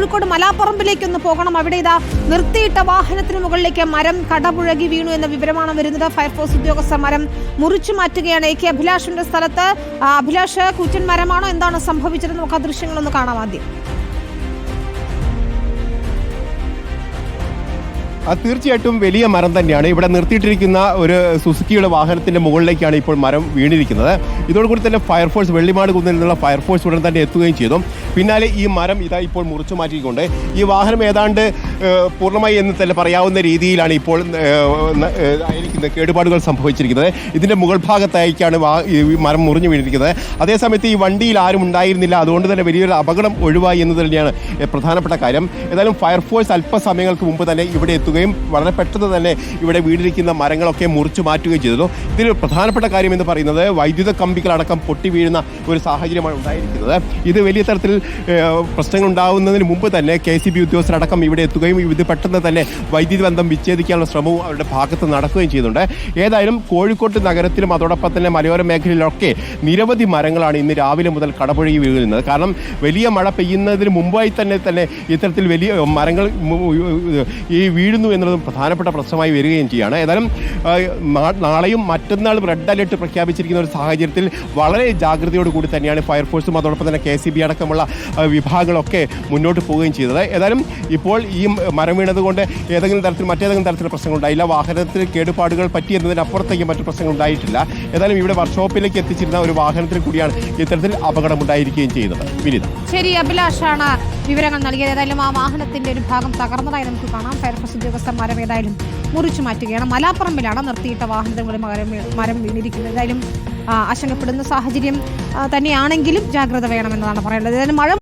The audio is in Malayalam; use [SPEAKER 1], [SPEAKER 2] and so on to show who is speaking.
[SPEAKER 1] കോഴിക്കോട് മലാപ്പറമ്പിലേക്കൊന്ന് പോകണം. അവിടെ ഇതാ നിർത്തിയിട്ട വാഹനത്തിന് മുകളിലേക്ക് മരം കടപുഴകി വീണു എന്ന വിവരമാണ് വരുന്നത്. ഫയർഫോഴ്സ് ഉദ്യോഗസ്ഥർ മരം മുറിച്ചു മാറ്റുകയാണ്. എ കെ അഭിലാഷിന്റെ സ്ഥലത്ത് അഭിലാഷ് കൂറ്റൻ മരമാണോ? എന്താണ് സംഭവിച്ചത്? നമുക്ക് ആ ദൃശ്യങ്ങളൊന്ന് കാണാം ആദ്യം.
[SPEAKER 2] തീർച്ചയായിട്ടും വലിയ മരം തന്നെയാണ്. ഇവിടെ നിർത്തിയിട്ടിരിക്കുന്ന ഒരു സുസുക്കിയുടെ വാഹനത്തിന്റെ മുകളിലേക്കാണ് ഇപ്പോൾ മരം വീണിരിക്കുന്നത്. ഇതോടുകൂടി തന്നെ ഫയർഫോഴ്സ് വെള്ളിമാട് കുന്നിൽ നിന്നുള്ള ഫയർഫോഴ്സ് ഉടൻ തന്നെ എത്തുകയും ചെയ്തു. പിന്നാലെ ഈ മരം ഇതാ ഇപ്പോൾ മുറിച്ചു മാറ്റിക്കൊണ്ട് ഈ വാഹനം ഏതാണ്ട് പൂർണമായി എന്ന് തന്നെ പറയാവുന്ന രീതിയിലാണ് ഇപ്പോൾ ആയിരിക്കുന്ന ആയിരിക്കുന്നത് കേടുപാടുകൾ സംഭവിച്ചിരിക്കുന്നത്. ഇതിന്റെ മുകൾ ഈ മരം മുറിഞ്ഞു വീണിരിക്കുന്നത്. അതേസമയത്ത് ഈ വണ്ടിയിൽ ആരും ഉണ്ടായിരുന്നില്ല. അതുകൊണ്ട് തന്നെ വലിയൊരു അപകടം ഒഴിവായി എന്ന് തന്നെയാണ് പ്രധാനപ്പെട്ട കാര്യം. ഏതായാലും ഫയർഫോഴ്സ് അല്പസമയങ്ങൾക്ക് മുമ്പ് തന്നെ ഇവിടെ എത്തുകയും വളരെ പെട്ടെന്ന് തന്നെ ഇവിടെ വീടിരിക്കുന്ന മരങ്ങളൊക്കെ മുറിച്ചു മാറ്റുകയും ചെയ്തു. ഇതിൽ പ്രധാനപ്പെട്ട കാര്യം എന്ന് പറയുന്നത് വൈദ്യുത കമ്പികളടക്കം പൊട്ടി വീഴുന്ന ഒരു സാഹചര്യമാണ് ഉണ്ടായിരിക്കുന്നത്. ഇത് വലിയ തരത്തിൽ പ്രശ്നങ്ങൾ ഉണ്ടാകുന്നതിന് മുമ്പ് തന്നെ കെ സി ബി ഉദ്യോഗസ്ഥരടക്കം ഇവിടെ എത്തുകയും ഇത് പെട്ടെന്ന് തന്നെ വൈദ്യുതി ബന്ധം വിച്ഛേദിക്കാനുള്ള ശ്രമവും അവരുടെ ഭാഗത്ത് നടക്കുകയും ചെയ്യുന്നുണ്ട്. ഏതായാലും കോഴിക്കോട്ട് നഗരത്തിലും അതോടൊപ്പം തന്നെ മലയോര മേഖലയിലൊക്കെ നിരവധി മരങ്ങളാണ് ഇന്ന് രാവിലെ മുതൽ കടപുഴകി വീഴുന്നത്. കാരണം വലിയ മഴ പെയ്യുന്നതിന് മുമ്പായി തന്നെ തന്നെ ഇത്തരത്തിൽ വലിയ മരങ്ങൾ ഈ വീഴുന്നു എന്നതും പ്രധാനപ്പെട്ട പ്രശ്നമായി വരികയും ചെയ്യുകയാണ് ഏതായാലും നാളെയും മറ്റന്നാളും റെഡ് അലർട്ട് പ്രഖ്യാപിച്ചിരിക്കുന്ന ഒരു സാഹചര്യത്തിൽ വളരെ ജാഗ്രതയോട് കൂടി തന്നെയാണ് ഫയർഫോഴ്സും അതോടൊപ്പം തന്നെ കെ സി ബി അടക്കമുള്ള വിഭാഗങ്ങളൊക്കെ മുന്നോട്ട് പോവുകയും ചെയ്തത്. ഏതായാലും ഇപ്പോൾ ഈ മരം വീണതുകൊണ്ട് ഏതെങ്കിലും തരത്തിൽ മറ്റേതെങ്കിലും തരത്തിലുള്ള പ്രശ്നങ്ങൾ ഉണ്ടായില്ല വാഹനത്തിൽ കേടുപാടുകൾ പറ്റി എന്നതിനപ്പുറത്തേക്ക് മറ്റു പ്രശ്നങ്ങൾ ഉണ്ടായിട്ടില്ല. ഏതായാലും ഇവിടെ വർക്ക്ഷോപ്പിലേക്ക് എത്തിച്ചിരുന്ന ഒരു വാഹനത്തിൽ കൂടിയാണ് ഇത്തരത്തിൽ അപകടമുണ്ടായിരിക്കുകയും ചെയ്യുന്നത്. വിനിത.
[SPEAKER 1] ശരി അഭിലാഷാണ് വിവരങ്ങൾ നൽകിയത്. ഏതായാലും ആ വാഹനത്തിന്റെ ഒരു ഭാഗം തകർന്നതായി നമുക്ക് കാണാം. ഫയർഫോഴ്സ് ഉദ്യോഗസ്ഥ മരം ഏതായാലും മുറിച്ചു മാറ്റുകയാണ്. മലാപ്പറമ്പിലാണ് നിർത്തിയിട്ട വാഹനത്തിൽ മരം മരം വീണിരിക്കുന്നത്. ഏതായാലും ആശങ്കപ്പെടുന്ന സാഹചര്യം തന്നെയാണെങ്കിലും ജാഗ്രത വേണമെന്നതാണ് പറയുന്നത് ഏതായാലും മഴ